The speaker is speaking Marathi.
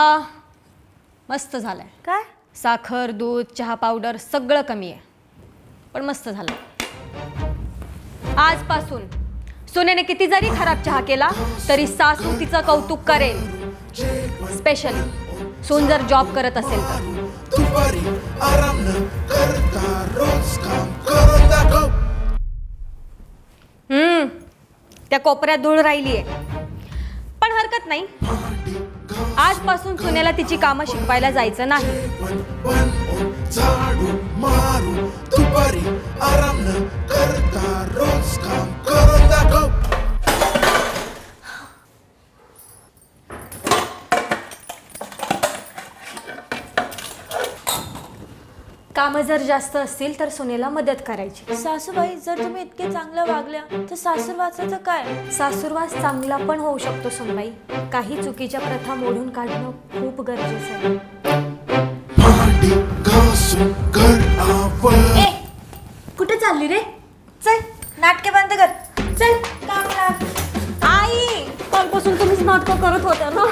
चहा मस्त झालाय. काय? साखर दूध चहा पावडर सगळं कमी आहे. पण मस्त झालं. आजपासून सोन्याने किती जरी खराब चहा केला तरी सासू तिचं कौतुक करेल. स्पेशली सून जर जॉब करत असेल तर. दुपारी आराम न करता रोज काम करून दाखव. हम्म. त्या कोपऱ्यात धूळ राहिली आहे पण हरकत नाही. आजपासून सुनेला तिची कामं शिकवायला जायचं नाही. कामं जर जास्त असतील तर सुनेला मदत करायची. सासूबाई जर तुम्ही इतके चांगल्या वागल्या तर सासर वाचायचं काय? सासूरवास चांगला पण होऊ शकतो सुनबाई. काही चुकीच्या प्रथा मोडून काढणं खूप गरजेचं आहे. भांडी घासून घर आवर ए कुठे चालली रे? चल नाटके बंद कर. चल काम लाग. आई कालपासून तुम्हीच नाटकं करत होत्या ना.